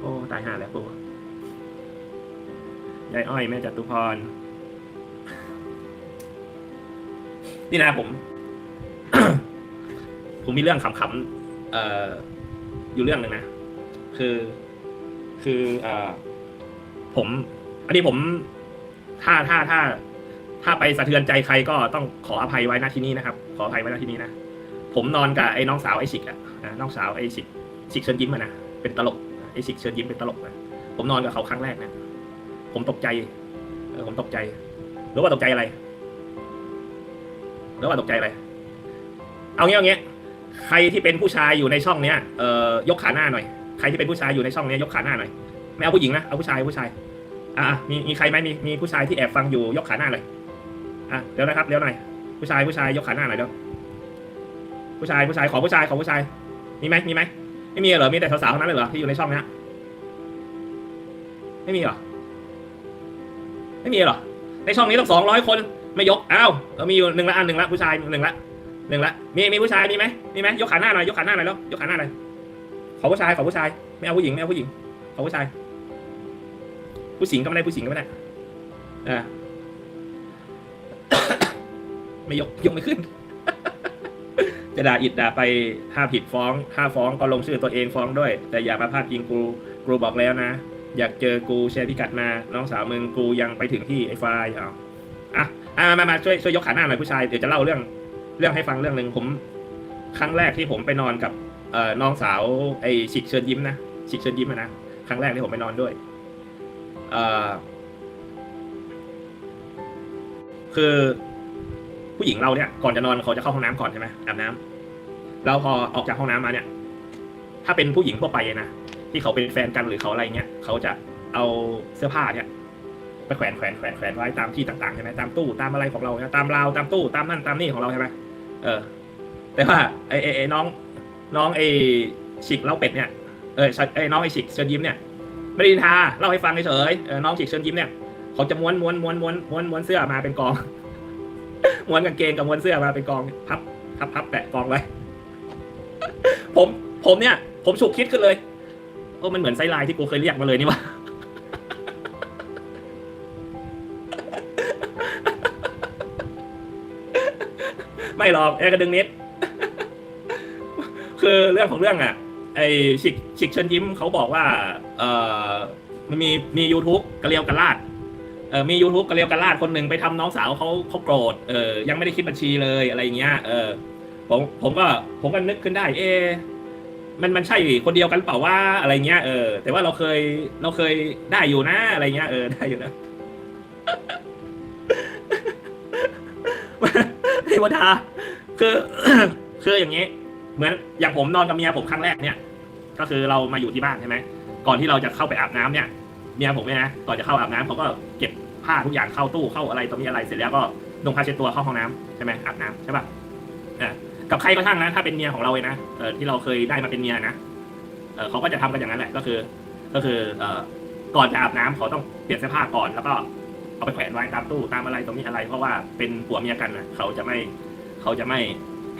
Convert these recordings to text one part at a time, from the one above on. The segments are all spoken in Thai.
โอ้ ตายห่าแล้วปูยายอ้อยแม่จตุพร นี่นะผม ผมมีเรื่องขำๆเอ่อ อยู่เรื่องหนึ่งนะ คือ คือเอ่อผม อันนี้ผม ถ้าถ้าถ้า ถ้าไปสะเทือนใจใครก็ต้องขออภัยไว้ณที่นี้นะครับ ขออภัยไว้ณที่นี้นะ ผมนอนกับไอ้น้องสาวไอ้ฉิกอะนะน้องสาวไอ้ฉิกฉิกเชิญยิ้มอะนะ เป็นตลก ไอ้ฉิกเชิญยิ้มเป็นตลกนะผมนอนกับเขาครั้งแรกนะผมตกใจเออผมตกใจรือว่าตกใจอะไรรือว่าตกใจอะไร เอางี้เอางี้ใครที่เป็นผู้ชายอยู่ในช่องเนี้ยเอ่อยกขาหน้าหน่อยใครที่เป็นผู้ชายอยู่ในช่องเนี้ยยกขาหน้าหน่อยไม่เอาผู้หญิงนะเอาผู้ชายผู้ชาย อะอะมีมีใครไหมมีมีผู้ชายที่แอบฟังอยู่ยกขาหน้าหน่อยอะเดี๋ยวนะครับเดี๋ยวหน่อยผู้ชายผู้ชายยกขาหน้าหน่อยเดี๋ยวผู้ชายผู้ชายขอผู้ชายขอผู้ชายมีไหมมีไหม ไม่มีเหรอ มีแต่สาวๆเท่านั้นเลยเหรอที่อยู่ในช่องเนี้ยไม่มีเหรอ ไม่มีเหรอ ในช่องนี้ต้องสองร้อยคน ไม่ยก อ้าวเออมีอยู่หนึ่งละอันหนึ่งละผู้ชายหนึ่งละหนึ่งละ มีมีผู้ชายมีไหมมีไหมยกขาหน้าหน่อยยกขาหน้าหน่อยแล้วยกขาหน้าหน่อยขอผู้ชายขอผู้ชาย ไม่เอาผู้หญิงไม่เอาผู้หญิงขอผู้ชาย ผู้หญิงก็ไม่ได้ผู้หญิงก็ไม่ได้อ่าไม่ยกยกไม่ขึ้น จะด่าอิดด่าไปถ้าผิดฟ้องถ้าฟ้องก็ลงชื่อตัวเองฟ้องด้วย แต่อย่ามาพาดพิงกูกูบอกแล้วนะ อยากเจอกูแชร์พิกัดมา น้องสาวมึงกูยังไปถึงที่ไอ้ไฟล์เอาอะอะมามามาช่วยช่วยยกขาหน้าหน่อยผู้ชายเดี๋ยวจะเล่าเรื่องเรื่องให้ฟังเรื่องหนึ่งผม ครั้งแรกที่ผมไปนอนกับเอ่อน้องสาวไอ้ฉิกเชิญยิ้มนะฉิกเชิญยิ้มนะครั้งแรกที่ผมไปนอนด้วยเอ่อคือผู้หญิงเราเนี่ยก่อนจะนอนเขาจะเข้าห้องน้ำก่อนใช่ไหมอาบน้ำ แล้วพอออกจากห้องน้ำมาเนี่ย ถ้าเป็นผู้หญิงทั่วไปนะที่เขาเป็นแฟนกันหรือเขาอะไรเงี้ยเขาจะเอาเสื้อผ้าเนี่ยไปแขวนแขวนแขวนแขวนไว้ตามที่ต่างๆใช่ไหมตามตู้ตามอะไรของเราเนี่ยตามราวตามตู้ตามนั่นตามนี่ของเราใช่ไหมเออ แต่ว่าไอ้ไอ้ไอ้น้อง น้องไอ้ฉิกเล่าเป็ดเนี่ยเออไอ้น้องไอ้ฉิกเชิญยิ้มเนี่ยไม่ได้นินทาเล่าให้ฟังเฉยๆเออน้องฉิกเชิญยิ้มเนี่ยเขาจะม้วนม้วนม้วนม้วนม้วนม้วนเสื้อมาเป็นกอง ม้วนกางเกงกับม้วนเสื้อมาเป็นกองพับพับพับแปะกองไว้ ผมผมเนี่ย ผมฉุกคิดขึ้นเลยโอ้มันเหมือนไซไลน์ที่กูเคยเรียกมาเลยนี่วะไม่หรอกแอร์กระดึงนิด คือเรื่องของเรื่องอะ ไอฉิกฉิกเชิญยิ้มเขาบอกว่า เออมันมีมี YouTube กระเลียวกระลาดเออมี YouTube กระเลียวกระลาดคนหนึ่งไปทำน้องสาวเขาเขาโกรธเออยังไม่ได้คิดบัญชีเลยอะไรเงี้ยเออ ผมผมก็ผมก็นึกขึ้นได้ เอ มันมันใช่คนเดียวกันเปล่าว่าอะไรเงี้ยเออแต่ว่าเราเคยเราเคยได้อยู่นะอะไรเงี้ยเออได้อยู่นะเทวดาคือคืออย่างนี้ เหมือนอย่างผมนอนกับเมียผมครั้งแรกเนี่ย ก็คือเรามาอยู่ที่บ้านใช่ไหมก่อนที่เราจะเข้าไปอาบน้ำเนี่ยเมียผมเนี่ยนะก่อนจะเข้าอาบน้ำเขาก็เก็บผ้าทุกอย่างเข้าตู้เข้าอะไรตรงนี้อะไรเสร็จแล้วก็ลงผ้าเช็ดตัวเข้าห้องน้ำใช่ไหมอาบน้ำใช่ป่ะอ่า กับใครก็ช่างนะถ้าเป็นเมียของเราเลยนะเออที่เราเคยได้มาเป็นเมียนะเออเขาก็จะทำกันอย่างนั้นแหละก็คือ ก็คือเออก่อนจะอาบน้ำเขาต้องเปลี่ยนเสื้อผ้าก่อนแล้วก็เอาไปแขวนไว้ตามตู้ตามอะไรตรงนี้อะไร เพราะว่าเป็นผัวเมียกันนะเขาจะไม่เขาจะไม่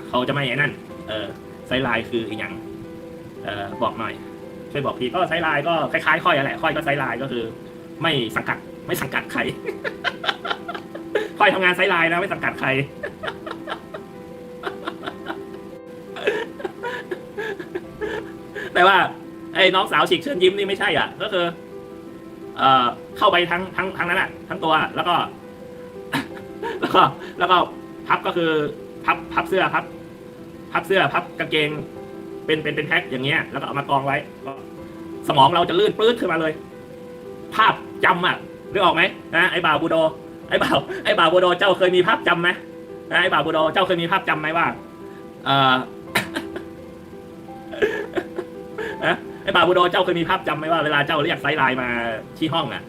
เขาจะไม่ไอ้นั่น เออไซไลน์คืออีกอย่างเออบอกหน่อยช่วยบอกทีก็ไซไลน์ก็คล้ายๆค่อยนั่นแหละค่อยก็ไซไลน์ก็คือ ไม่สังกัดไม่สังกัดใครค่อยทำงานไซไลน์นะไม่สังกัดใคร แต่ว่าไอ้น้องสาวฉีกเชิญยิ้มนี่ไม่ใช่อะ ก็คือ เอ่อเข้าไปทั้งทั้งทั้งนั้นอะ ทั้งตัวแล้วก็ แล้วก็ แล้วก็พับก็คือ พับพับเสื้อพับ พับเสื้อพับกางเกง เป็นเป็นเป็นแพ็คอย่างเงี้ย แล้วก็เอามากองไว้ก็สมองเราจะลื่นปื้ดขึ้นมาเลย ภาพจำอะนึกออกไหมนะไอ้บ่าวบูโด ไอ้บ่าวไอ้บ่าวบูโดเจ้าเคยมีภาพจำไหมนะไอ้บ่าวบูโดเจ้าเคยมีภาพจำไหมว่าเอ่อ นะไอ้บ่าบูโดเจ้าเคยมีภาพจำไหมว่าเวลาเจ้าเรียกไซไลน์มาที่ห้องอะ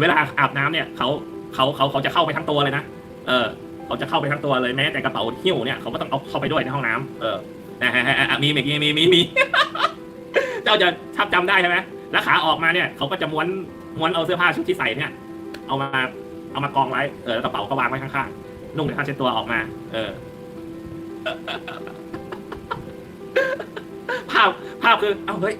เวลาอาบน้ำเนี่ยเขาเขาเขาเขาจะเข้าไปทั้งตัวเลยนะเออเขาจะเข้าไปทั้งตัวเลยแม้แต่กระเป๋าหิ้วเนี่ยเขาก็ต้องเอาเข้าไปด้วยในห้องน้ำเออนะฮะฮะฮะมีมีมีมีมีมีเจ้าจะชอบจำได้ใช่ไหมแล้วขาออกมาเนี่ยเขาก็จะม้วนม้วนเอาเสื้อผ้าชุดที่ใส่เนี่ย เอามาเอามากองไว้เออแล้วกระเป๋าก็วางไว้ข้างๆนุ่งแต่ผ้าเช็ดตัวออกมา เออ ภาพภาพคือ เอ้าเฮ้ย